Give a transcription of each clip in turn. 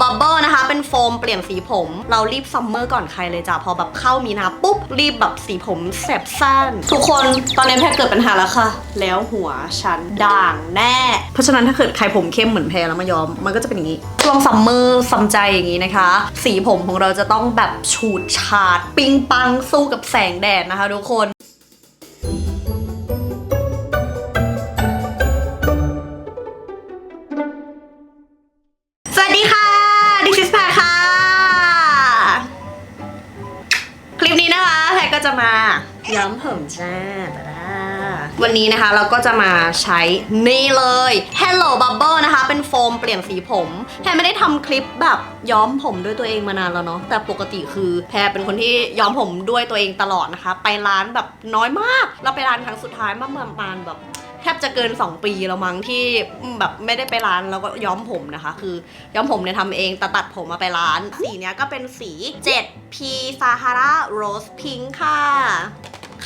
Bubble นะคะ เป็นโฟมเปลี่ยนสีผม เรารีบซัมเมอร์ก่อนใครเลยจ้ะ พอแบบเข้ามีนาปุ๊บ รีบแบบสีผมแสบสั้น ทุกคนตอนนี้แพรเกิดปัญหาแล้วค่ะ แล้วหัวฉันด่างแน่ เพราะฉะนั้นถ้าเกิดใครผมเข้มเหมือนแพรแล้วมายอม มันก็จะเป็นอย่างนี้ ช่วงซัมเมอร์ซัมใจอย่างนี้นะคะ สีผมของเราจะต้องแบบฉูดฉาด ปิงปังสู้กับแสงแดดนะคะทุกคน จ้าตาดาวันนี้นะคะเราก็จะมาใช้นี่เลย Hello Bubble นะคะ เป็นโฟมเปลี่ยนสีผมแพรไม่ได้ทำคลิปแบบย้อมผมด้วยตัวเองมานานแล้วเนาะแต่ปกติคือแพรเป็นคนที่ย้อมผมด้วยตัวเองตลอดนะคะ ไปร้านแบบน้อยมาก เราไปร้านครั้งสุดท้ายเมื่อประมาณแบบแทบจะเกิน 2 ปีแล้วมั้งที่แบบไม่ได้ไปร้านแล้วก็ย้อมผมนะคะ คือย้อมผมเนี่ยทำเองแต่ตัดผมมาไปร้าน สีเนี้ยก็เป็นสี 7P Sahara Rose Pink ค่ะ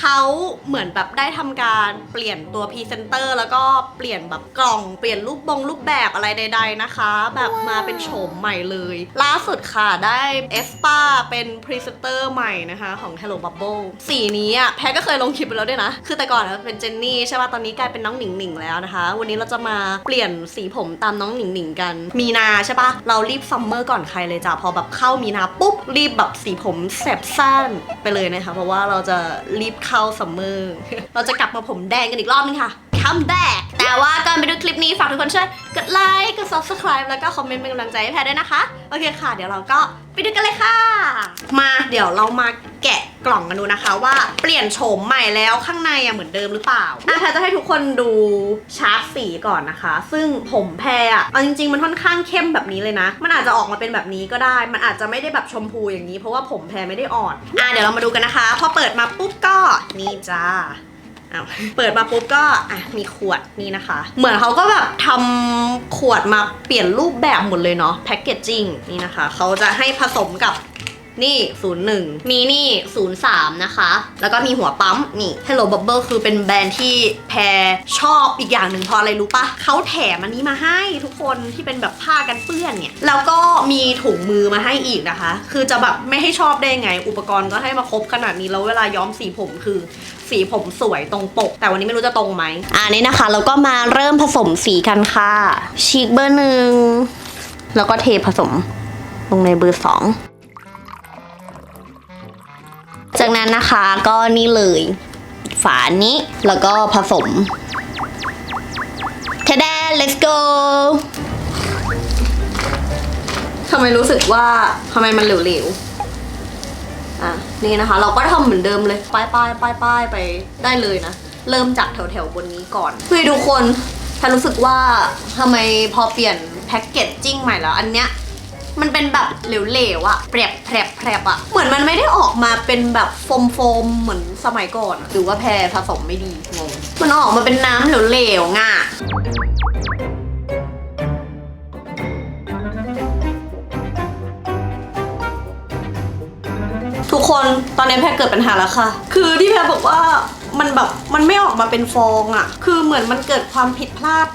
เขาเหมือนแบบได้ทำการเปลี่ยนตัวพรีเซนเตอร์แล้วก็เปลี่ยนแบบกล่องเปลี่ยนรูปบงรูปแบบอะไรใด ๆนะคะ แบบมาเป็นโฉมใหม่เลย ล่าสุดค่ะได้เอสปาเป็นพรีเซนเตอร์ใหม่นะคะของ Hello Bubble สีนี้อะแพ้ก็เคยลงคลิปไปแล้วด้วยนะ คือแต่ก่อนเป็นเจนนี่ใช่ป่ะตอนนี้กลายเป็นน้องหนิงหนิงแล้วนะคะ วันนี้เราจะมาเปลี่ยนสีผมตามน้องหนิงหนิงกัน มีนาใช่ป่ะเรารีบซัมเมอร์ก่อนใครเลยจ้ะพอแบบเข้ามีนาปุ๊บรีบแบบสีผมแสบสั้นไปเลยนะคะเพราะว่าเราจะรีบเข้าาสมเมอเราจะกลับมาผมแดงกันอีกรอบนึงค่ะ คัมแบ็กแต่ว่าก่อนไปดูคลิปนี้ฝากทุกคนช่วยกดไลค์ กด subscribe แล้วก็คอมเมนต์เป็นกำลังใจให้แพรด้วยนะคะ โอเคค่ะ เดี๋ยวเราก็ไปดูกันเลยค่ะ มาเดี๋ยวเรามาแกะกล่องกันดูนะคะ ว่าเปลี่ยนโฉมใหม่แล้วข้างในอะเหมือนเดิมหรือเปล่าอะแพรจะให้ทุกคนดูชาร์ตสีก่อนนะคะ ซึ่งผมแพรอะเอาจริง ๆ มันค่อนข้างเข้มแบบนี้เลยนะ มันอาจจะออกมาเป็นแบบนี้ก็ได้ มันอาจจะไม่ได้แบบชมพูอย่างนี้ เพราะว่าผมแพรไม่ได้อ่อน อะเดี๋ยวเรามาดูกันนะคะ พอเปิดมาปุ๊บก็นี่จ้า อ้าวเปิดมาปุ๊บก็อะมีขวดนี่นะคะ เหมือนเขาก็แบบทำขวดมาเปลี่ยนรูปแบบหมดเลยเนาะแพคเกจจิ้งนี่นะคะ เขาจะให้ผสมกับ นี่ 01 มีนี่ 03 นะคะ แล้วก็มีหัวปั๊ม นี่ Hello Bubble คือเป็นแบรนด์ที่แพรชอบอีกอย่างหนึ่งเพราะอะไรรู้ปะเขาแถมอันนี้มาให้ทุกคนที่เป็นแบบผ้ากันเปื้อนเนี่ย แล้วก็มีถุงมือมาให้อีกนะคะ คือจะแบบไม่ให้ชอบได้ไง อุปกรณ์ก็ให้มาครบขนาดนี้ แล้วเวลาย้อมสีผมคือสีผมสวยตรงปก แต่วันนี้ไม่รู้จะตรงไหมอ่านี่นะคะเราก็มาเริ่มผสมสีกันค่ะชีกเบอร์หนึ่งแล้วก็เทผสมลงในเบอร์สอง จากนั้นนะคะก็นี่เลย ฝานี้แล้วก็ผสมเทเด let's go ทำไมรู้สึกว่าทำไมมันเหลวๆ อะ นี่นะคะ เราก็ทำเหมือนเดิมเลย ป้ายป้ายป้ายป้ายไปได้เลยนะ เริ่มจากแถวแถวๆบนนี้ก่อนเพื่อทุกคน ถ้ารู้สึกว่าทำไมพอเปลี่ยนแพ็กเกจจิ้งใหม่แล้ว อันเนี้ย มันเป็นแบบเหลวๆอะแผลบแผลบแผลบอะเหมือนมันไม่ได้ออกมาเป็นแบบโฟมโฟมๆเหมือนสมัยก่อนอะหรือว่าแพรผสมไม่ดีงงมันออกมาเป็นน้ำเหลวๆง่ะทุกคนตอนนี้แพรเกิดปัญหาแล้วค่ะ คือที่แพรบอกว่ามันแบบมันไม่ออกมาเป็นฟองอะคือเหมือนมันเกิดความผิดพลาด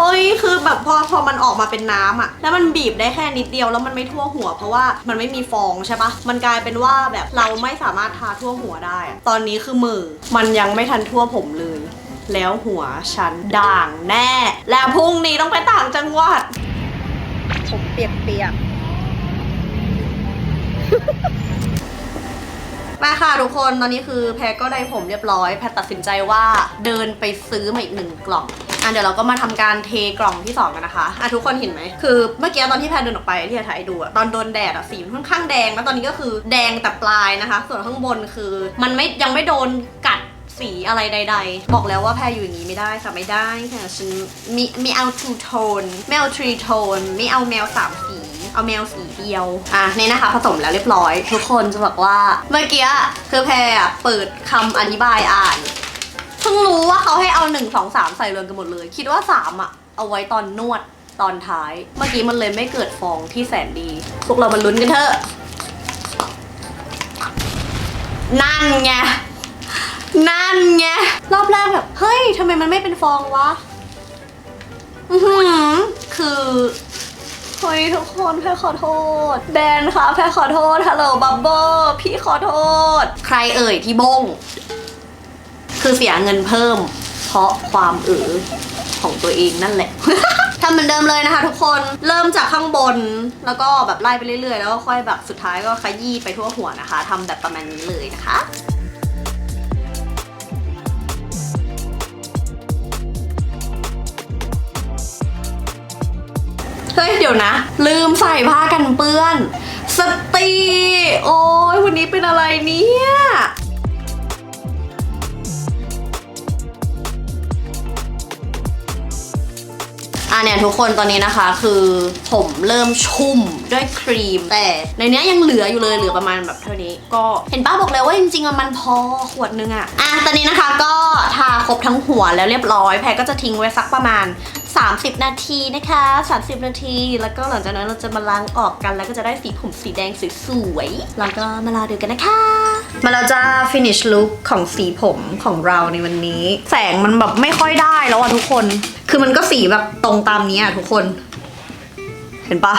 โอ้ยคือแบบพอพอมันออกมาเป็นน้ำอะแล้วมันบีบได้แค่นิดเดียวแล้วมันไม่ทั่วหัว เพราะว่ามันไม่มีฟองใช่ปะมันกลายเป็นว่าแบบเราไม่สามารถทาทั่วหัวได้อะตอนนี้คือมือมันยังไม่ทันทั่วผมเลย แล้วหัวฉันด่างแน่ แล้วพรุ่งนี้ต้องไปต่างจังหวัด ผมเปียกๆมาค่ะทุกคนตอนนี้คือแพรก็ได้ผมเรียบร้อย แพรตัดสินใจว่าเดินไปซื้อมาอีกหนึ่งกล่อง อะเดี๋ยวเราก็มาทำการเทกล่องที่สองกันนะคะอะทุกคนเห็นไหมคือเมื่อกี้ตอนที่แพรเดินออกไปที่แพรถ่ายดูอะตอนโดนแดดอะสีมันค่อนข้างแดงแล้วตอนนี้ก็คือแดงแต่ปลายนะคะ ส่วนข้างบนคือมันไม่ยังไม่โดนกัดสีอะไรใด ๆ บอกแล้วว่าแพรอยู่อย่างนี้ไม่ได้ค่ะไม่ได้ค่ะฉันมีมีเอา two tone ไม่เอา three tone ไม่เอาแมวสามสีเอาแมวสีเดียว อะนี่นะคะ ผสมแล้วเรียบร้อย ทุกคนจะบอกว่า เมื่อกี้คือแพรอะเปิดคำอธิบายอ่าน เพิ่งรู้ว่าเขาให้เอาหนึ่งสองสามใส่รวมกันหมดเลย คิดว่าสามอะเอาไว้ตอนนวดตอนท้าย เมื่อกี้มันเลยไม่เกิดฟองที่แสนดี พวกเรามาลุ้นกันเถอะนั่นไงนั่นไงรอบแรกแบบเฮ้ยทำไมมันไม่เป็นฟองวะอือหือคือเฮ้ยทุกคนแพรขอโทษแดนคะแพรขอโทษฮัลโหลบับเบิลพี่ขอโทษ ใครเอ่ยที่บง คือเสียเงินเพิ่ม เพราะความเออของตัวเองนั่นแหละ ทำเหมือนเดิมเลยนะคะทุกคน เริ่มจากข้างบน แล้วก็แบบไล่ไปเรื่อยๆ แล้วก็ค่อยแบบสุดท้ายก็ขยี้ไปทั่วหัวนะคะ ทำแบบประมาณนี้เลยนะคะเฮ้ยเดี๋ยวนะ ลืมใส่ผ้ากันเปื้อน สตีโอ้ยวันนี้เป็นอะไรเนี่ย เนี่ยทุกคนตอนนี้นะคะคือผมเริ่มชุ่มด้วยครีมแต่ในเนี้ยยังเหลืออยู่เลยเหลือประมาณแบบเท่านี้ ก็เห็นป้าบอกแล้วว่าจริงๆอะมันพอขวดนึงอะอะตอนนี้นะคะก็ทาครบทั้งหัวแล้วเรียบร้อยแพรก็จะทิ้งไว้สักประมาณ 30 นาทีนะคะ 30 นาที แล้วก็หลังจากนั้นเราจะมาล้างออกกันแล้วก็จะได้สีผมสีแดงสวยๆแล้วก็มารอดูกันนะคะ มาเราจะ finish look ของสีผมของเราในวันนี้ แสงมันแบบไม่ค่อยได้แล้วอะทุกคน คือมันก็สีแบบตรงตามนี้อะทุกคน เห็นปะ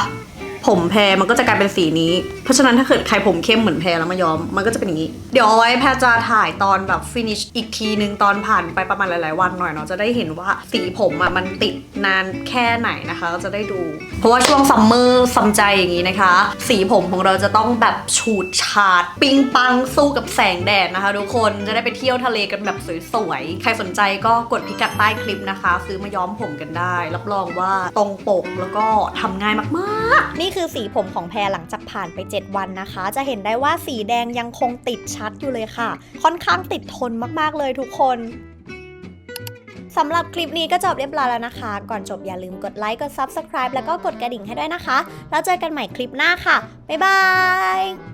ผมแพรมันก็จะกลายเป็นสีนี้ ราะฉะนั้นถ้าเกิดใครผมเข้มเหมือนแพรแล้วมาย้อมมันก็จะเป็นอย่างนี้ เดี๋ยวเอาไว้แพรจะถ่ายตอนแบบ finish อีกทีนึงตอนผ่านไปประมาณหลายๆ วันหน่อยเนาะจะได้เห็นว่าสีผมอะมันติดนานแค่ไหนนะคะก็จะได้ดู เพราะว่าช่วงซัมเมอร์ซัมใจอย่างนี้นะคะ สีผมของเราจะต้องแบบฉูดฉาด ปิงปังสู้กับแสงแดดนะคะ ทุกคนจะได้ไปเที่ยวทะเลกันแบบสวยๆใครสนใจก็กดพิกัดใต้คลิปนะคะ ซื้อมาย้อมผมกันได้ รับรองว่าตรงปกแล้วก็ทำง่ายมากๆ นี่คือสีผมของแพรหลังจากผ่านไป7 วันนะคะ จะเห็นได้ว่าสีแดงยังคงติดชัดอยู่เลยค่ะ ค่อนข้างติดทนมากๆเลยทุกคนสำหรับคลิปนี้ก็จบเรียบร้อยแล้วนะคะ ก่อนจบอย่าลืมกดไลค์ กด Subscribe แล้วก็กดกระดิ่งให้ด้วยนะคะ แล้วเจอกันใหม่คลิปหน้าค่ะ บ๊ายบาย